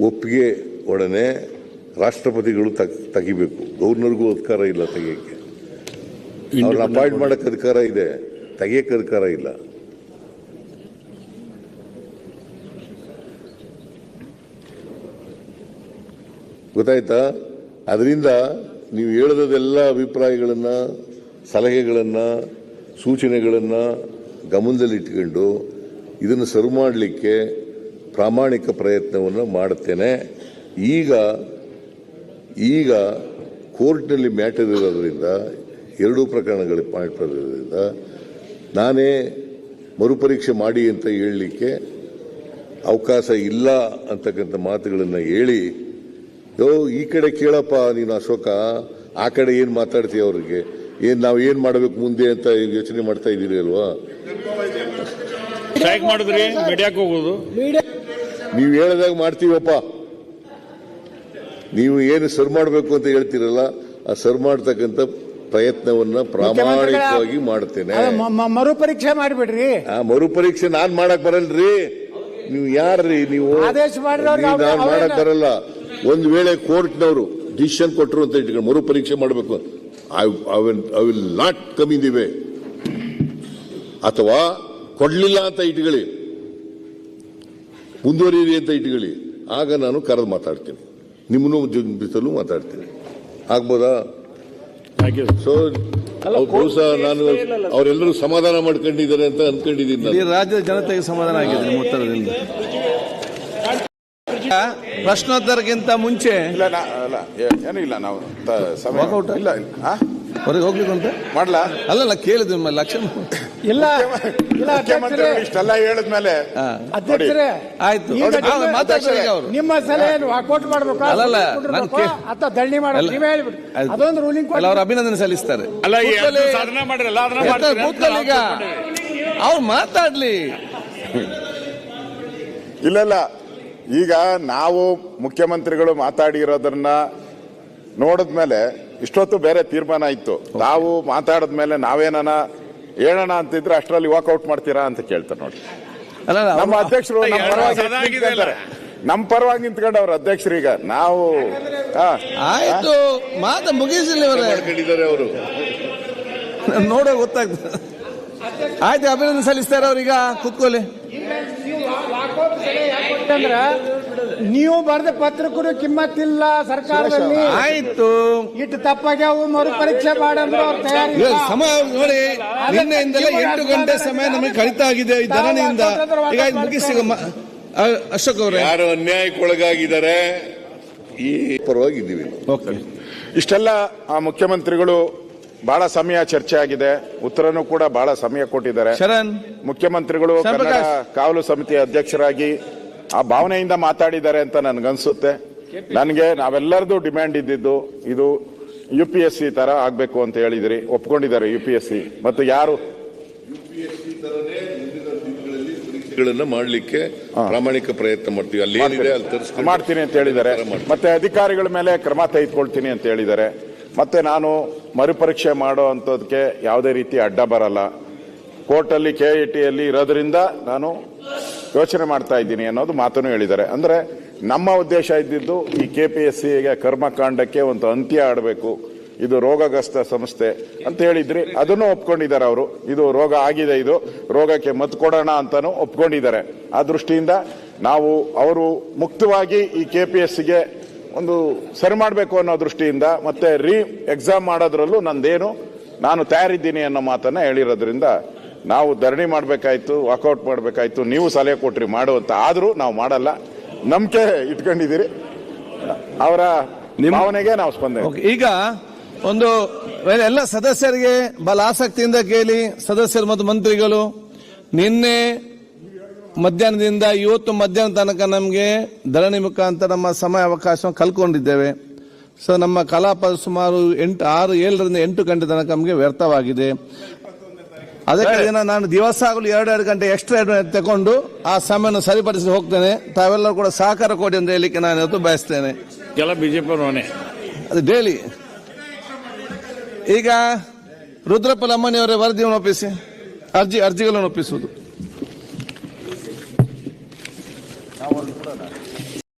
ಒಪ್ಪಿಗೆ ಒಡನೆ ರಾಷ್ಟ್ರಪತಿಗಳು ತಗ್- ತೆಗಿಬೇಕು. ಗವರ್ನರ್ಗೂ ಅಧಿಕಾರ ಇಲ್ಲ ತೆಗಿಯೋಕ್ಕೆ. ಅವ್ರನ್ನ ಅಪಾಯಿಂಟ್ ಮಾಡಕ್ಕೆ ಅಧಿಕಾರ ಇದೆ. ತೆಗಿಯಕ್ಕೆ ಅಧಿಕಾರ ಇಲ್ಲ. ಗೊತ್ತಾಯ್ತಾ? ಅದರಿಂದ ನೀವು ಹೇಳದೆಲ್ಲ ಅಭಿಪ್ರಾಯಗಳನ್ನು ಸಲಹೆಗಳನ್ನು ಸೂಚನೆಗಳನ್ನು ಗಮನದಲ್ಲಿಟ್ಕೊಂಡು ಇದನ್ನು ಸರಿ ಮಾಡಲಿಕ್ಕೆ ಪ್ರಾಮಾಣಿಕ ಪ್ರಯತ್ನವನ್ನು ಮಾಡುತ್ತೇನೆ. ಈಗ ಈಗ ಕೋರ್ಟ್ನಲ್ಲಿ ಮ್ಯಾಟರ್ ಇರೋದ್ರಿಂದ ಎರಡೂ ಪ್ರಕರಣಗಳು ಪಾಯಿಂಟ್ ಇರೋದ್ರಿಂದ ನಾನೇ ಮರುಪರೀಕ್ಷೆ ಮಾಡಿ ಅಂತ ಹೇಳಲಿಕ್ಕೆ ಅವಕಾಶ ಇಲ್ಲ ಅಂತಕ್ಕಂಥ ಮಾತುಗಳನ್ನು ಹೇಳಿ ಯೋ ಈ ಕಡೆ ಕೇಳಪ್ಪ ನೀನು ಅಶೋಕ ಆ ಕಡೆ ಏನು ಮಾತಾಡ್ತೀಯ ಅವ್ರಿಗೆ? ಏನು ನಾವು ಏನು ಮಾಡಬೇಕು ಮುಂದೆ ಅಂತ ಯೋಚನೆ ಮಾಡ್ತಾ ಇದ್ದೀರಿ ಅಲ್ವಾ? ಸ್ಟ್ರೈಕ್ ಮಾಡಿದ್ರಿ ಮೀಡಿಯಾಕ್ಕೆ ಹೋಗೋದು ನೀವು ಹೇಳಿದಾಗ ಮಾಡ್ತೀವಪ್ಪ. ನೀವು ಏನು ಸರ್ ಮಾಡಬೇಕು ಅಂತ ಹೇಳ್ತೀರಲ್ಲ ಆ ಸರ್ ಮಾಡ್ತಕ್ಕಂಥ ಪ್ರಯತ್ನವನ್ನ ಪ್ರಾಮಾಣಿಕವಾಗಿ ಮಾಡ್ತೇನೆ ಮರುಪರೀಕ್ಷೆ ಮಾಡಿಬಿಡ್ರಿ. ಆ ಮರುಪರೀಕ್ಷೆ ನಾನ್ ಮಾಡಕ್ ಬರಲ್ರಿ. ನೀವು ಯಾರ್ರಿ ನೀವು? ನಾನ್ ಮಾಡಕ್ ಬರಲ್ಲ ಒಂದ್ ವೇಳೆ ಕೋರ್ಟ್ನವರು ಡಿಸಿಷನ್ ಕೊಟ್ಟರು ಅಂತ ಇಟ್ಕೊಂಡು ಮರುಪರೀಕ್ಷೆ ಮಾಡಬೇಕು. I I will not come in the way ಅಥವಾ ಕೊಡ್ಲಿಲ್ಲ ಅಂತ ಇಟ್ಕೊಳ್ಳಿ. ಮುಂದುವರಿಯಿರಿ ಅಂತ ಇಟ್ಕೊಳ್ಳಿ. ಆಗ ನಾನು ಕರೆದು ಮಾತಾಡ್ತೀನಿ. ನಿಮ್ಮನ್ನು ಬಿಸಲು ಮಾತಾಡ್ತೀನಿ. ಆಗ್ಬೋದಾ? ಸೊ ಬಹುಶಃ ನಾನು ಅವರೆಲ್ಲರೂ ಸಮಾಧಾನ ಮಾಡ್ಕೊಂಡಿದ್ದಾರೆ ಅಂತ ಅನ್ಕೊಂಡಿದ್ದೀನಿ ರಾಜ್ಯದ ಜನತೆಗೆ ಸಮಾಧಾನ ಆಗಿದೆ ನಿಮ್ಮ ಉತ್ತರದಿಂದ ಪ್ರಶ್ನೋತ್ತರಕ್ಕಿಂತ ಮುಂಚೆ ಇಲ್ಲ ಏನೂ ಇಲ್ಲ ನಾವು? ಇಲ್ಲ? ಹೊರಗೆ ಹೋಗ್ಲಿಕ್ಕೆ ಮಾಡ್ಲಾ? ಅಲ್ಲ ಕೇಳಿದ್ವಿ ಲಕ್ಷ್ಮಣ ಲಕ್ಷಣ. ಇಲ್ಲ ಇಲ್ಲ ಮುಖ್ಯಮಂತ್ರಿಗಳು ಇಷ್ಟೆಲ್ಲ ಹೇಳಿದ್ಮೇಲೆ ಹಾ. ಅಧ್ಯಕ್ಷರೇ ಆಯ್ತು. ಈಗ ನಿಮ್ಮ- ಮಾತಾಡ್ತಾರೆ ಈಗ ಅವರು. ನಿಮ್ಮ ಸಲಹೆ ವಾಕೌಟ್ ಮಾಡ್ಬೇಕು ಅಲ್ಲಲ್ಲ, ನಾನು ಕೇ- ಅಥವಾ ದಂಡಿ ಮಾಡ್ಬೇಕು ನೀವೇ ಹೇಳ್ಬಿಡಿ. ಅದೊಂದು ರೂಲಿಂಗ್ ಅಲ್ಲ ಅವ್ರ ಅಭಿನಂದನೆ ಸಲ್ಲಿಸ್ತಾರೆ. ಅಲ್ಲ ಈ ಕೂತ್ಕೊಳ್ಳಿ. ಎರಡು ಸಾಧನೆ ಮಾಡಿರಲ್ಲ ಅದನ್ನ ಎಷ್ಟೋ ಮಾಡ್ತೀರಿ ಅಂತ ಕೂತ್ಕೊಳ್ಳಿ ಈಗ? ನಾವು ಅವ್ರು ಮಾತಾಡ್ಲಿ. ಇಲ್ಲ ಇಲ್ಲ. ಈಗ ನಾವು ಮುಖ್ಯಮಂತ್ರಿಗಳು ಮಾತಾಡಿರೋದನ್ನ ನೋಡಿದ್ಮೇಲೆ ಇಷ್ಟೊತ್ತು ಬೇರೆ ತೀರ್ಮಾನ ಇತ್ತು. ನಾವು ಮಾತಾಡಿದ್ಮೇಲೆ ನಾವೇನ ಹೇಳೋಣ ಅಂತಿದ್ರೆ ಅಷ್ಟರಲ್ಲಿ ವಾಕೌಟ್ ಮಾಡ್ತೀರಾ ಅಂತ ಕೇಳ್ತಾರೆ ನೋಡಿ. ನಮ್ಮ ಅಧ್ಯಕ್ಷರು ನಮ್ಮ ಪರವಾಗಿ ನಿಂತ್ಕೊಂಡು ಅವ್ರ ಅಧ್ಯಕ್ಷರು ಈಗ. ನಾವು ಹಾ ಆಯ್ತು ಮಾತು ಮಾಡ್ಕೊಂಡಿದ್ದಾರೆ ಅವರು. ನೋಡೋ ಗೊತ್ತಾಗ್ತದೆ. ಆಯ್ತು ಅಭಿನಂದನೆ ಸಲ್ಲಿಸ್ತಾರೆ ಅವ್ರೀಗ ಕೂತ್ಕೊಳ್ಳಿ. ನೀವು ಬರೆದ ಪತ್ರಕ್ಕೂ ಕಿಮ್ಮತ್ತಿಲ್ಲ ಸರ್ಕಾರದಲ್ಲಿ. ಆಯ್ತು. ಇಟ್ಟು ತಪ್ಪಾಗ್ಯಾವು ಮರುಪರೀಕ್ಷೆ ಮಾಡಂದ್ರು ಅವ್ರ ತಯಾರಿ ಸಮಯ ನೋಡಿ ನಿನ್ನೆಯಿಂದಲೇ ಎಂಟು ಗಂಟೆ ಸಮಯ ನಮಗೆ ಕಡಿತ ಆಗಿದೆ ಈ ಧರಣಿಯಿಂದ ಈಗ ಮುಗಿಸಿ ಅಶೋಕ್ ಅವರು. ಯಾರು ಅನ್ಯಾಯಕ್ಕೊಳಗಾಗಿದ್ದಾರೆ ಈ ಪರವಾಗಿದ್ದೀವಿ ಇಷ್ಟೆಲ್ಲ ಆ ಮುಖ್ಯಮಂತ್ರಿಗಳು ಬಹಳ ಸಮಯ ಚರ್ಚೆ ಆಗಿದೆ ಉತ್ತರನೂ ಕೂಡ ಬಹಳ ಸಮಯ ಕೊಟ್ಟಿದ್ದಾರೆ. ಶರಣ್. ಮುಖ್ಯಮಂತ್ರಿಗಳು ಕನ್ನಡ ಕಾವಲು ಸಮಿತಿ ಅಧ್ಯಕ್ಷರಾಗಿ ಆ ಭಾವನೆಯಿಂದ ಮಾತಾಡಿದ್ದಾರೆ ಅಂತ ನನಗನ್ಸುತ್ತೆ. ನನಗೆ ನಾವೆಲ್ಲರದು ಡಿಮ್ಯಾಂಡ್ ಇದ್ದಿದ್ದು ಇದು ಯು ಪಿ ಎಸ್ ಸಿ ತರ ಆಗ್ಬೇಕು ಅಂತ ಹೇಳಿದ್ರಿ ಒಪ್ಕೊಂಡಿದ್ದಾರೆ ಯು ಪಿ ಎಸ್ ಸಿ. ಮತ್ತು ಯಾರು? ಮಾಡಲಿಕ್ಕೆ ಪ್ರಾಮಾಣಿಕ ಪ್ರಯತ್ನ ಮಾಡ್ತೀವಿ. ಅಲ್ಲಿ ಏನಿದೆ ಅಲ್ಲಿ ತರಿಸ್ಕೊಂಡು ಮಾಡ್ತೀನಿ ಅಂತ ಹೇಳಿದ್ದಾರೆ. ಮತ್ತೆ ಅಧಿಕಾರಿಗಳ ಮೇಲೆ ಕ್ರಮ ತೆಗೆದುಕೊಳ್ತೀನಿ ಅಂತ ಹೇಳಿದ್ದಾರೆ. ಮತ್ತೆ ನಾನು ಮರುಪರೀಕ್ಷೆ ಮಾಡೋ ಅಂಥದ್ದಕ್ಕೆ ಯಾವುದೇ ರೀತಿ ಅಡ್ಡ ಬರಲ್ಲ. ಕೋರ್ಟಲ್ಲಿ ಕೆ ಐ ಟಿಯಲ್ಲಿ ಇರೋದ್ರಿಂದ ನಾನು ಯೋಚನೆ ಮಾಡ್ತಾ ಇದ್ದೀನಿ ಅನ್ನೋದು ಮಾತನ್ನು ಹೇಳಿದ್ದಾರೆ. ಅಂದ್ರೆ ನಮ್ಮ ಉದ್ದೇಶ ಇದ್ದಿದ್ದು ಈ ಕೆ ಪಿ ಎಸ್ ಕರ್ಮಕಾಂಡಕ್ಕೆ ಒಂದು ಅಂತ್ಯ ಆಡಬೇಕು. ಇದು ರೋಗಗ್ರಸ್ತ ಸಂಸ್ಥೆ ಅಂತ ಹೇಳಿದ್ರಿ. ಅದನ್ನು ಒಪ್ಕೊಂಡಿದ್ದಾರೆ ಅವರು. ಇದು ರೋಗ ಆಗಿದೆ ಇದು. ರೋಗಕ್ಕೆ ಮದ್ದು ಕೊಡೋಣ ಅಂತಾನು ಒಪ್ಕೊಂಡಿದ್ದಾರೆ. ಆ ದೃಷ್ಟಿಯಿಂದ ನಾವು ಅವರು ಮುಕ್ತವಾಗಿ ಈ ಕೆ ಪಿ ಒಂದು ಸರಿ ಮಾಡಬೇಕು ಅನ್ನೋ ದೃಷ್ಟಿಯಿಂದ ಮತ್ತೆ ರೀ ಎಕ್ಸಾಮ್ ಮಾಡೋದ್ರಲ್ಲೂ ನಂದೇನು ನಾನು ತಯಾರಿದ್ದೀನಿ ಅನ್ನೋ ಮಾತನ್ನ ಹೇಳಿರೋದ್ರಿಂದ ನಾವು ಧರಣಿ ಮಾಡಬೇಕಾಯ್ತು ವಾಕೌಟ್ ಮಾಡಬೇಕಾಯ್ತು ನೀವು ಸಲಹೆ ಕೊಟ್ರಿ ಮಾಡುವಂತ ಆದರೂ ನಾವು ಮಾಡಲ್ಲ. ನಂಬಿಕೆ ಇಟ್ಕೊಂಡಿದ್ದೀರಿ. ಅವರ ಭಾವನೆಗೆ ನಾವು ಸ್ಪಂದನೆ. ಈಗ ಒಂದು ಎಲ್ಲ ಸದಸ್ಯರಿಗೆ ಬಹಳ ಆಸಕ್ತಿಯಿಂದ ಕೇಳಿ ಸದಸ್ಯರು ಮತ್ತು ಮಂತ್ರಿಗಳು ನಿನ್ನೆ ಮಧ್ಯಾಹ್ನದಿಂದ ಇವತ್ತು ಮಧ್ಯಾಹ್ನ ತನಕ ನಮಗೆ ಧರಣಿ ಮುಖಾಂತರ ನಮ್ಮ ಸಮಯ ಅವಕಾಶ ಕಲ್ಕೊಂಡಿದ್ದೇವೆ ಸೊ ನಮ್ಮ ಕಲಾಪ ಸುಮಾರು ಎಂಟು ಆರು ಏಳರಿಂದ ಎಂಟು ಗಂಟೆ ತನಕ ನಮಗೆ ವ್ಯರ್ಥವಾಗಿದೆ. ಅದಕ್ಕೆ ದಿನ ನಾನು ದಿವಸ ಆಗಲು ಎರಡು ಎರಡು ಗಂಟೆ ಎಕ್ಸ್ಟ್ರಾ ತಗೊಂಡು ಆ ಸಮಯವನ್ನು ಸರಿಪಡಿಸಿ ಹೋಗ್ತೇನೆ. ತಾವೆಲ್ಲರೂ ಕೂಡ ಸಹಕಾರ ಕೊಡಿ ಅಂತ ಹೇಳಲಿಕ್ಕೆ ನಾನು ಇವತ್ತು ಬಯಸ್ತೇನೆ. ಎಲ್ಲ ಬಿಜೆಪಿ ಅದು ಡೇಲಿ. ಈಗ ರುದ್ರಪ್ಪ ಲಮ್ಮನಿಯವರೇ ವರದಿಯನ್ನು ಒಪ್ಪಿಸಿ. ಅರ್ಜಿ ಅರ್ಜಿಗಳನ್ನು ಒಪ್ಪಿಸುವುದು.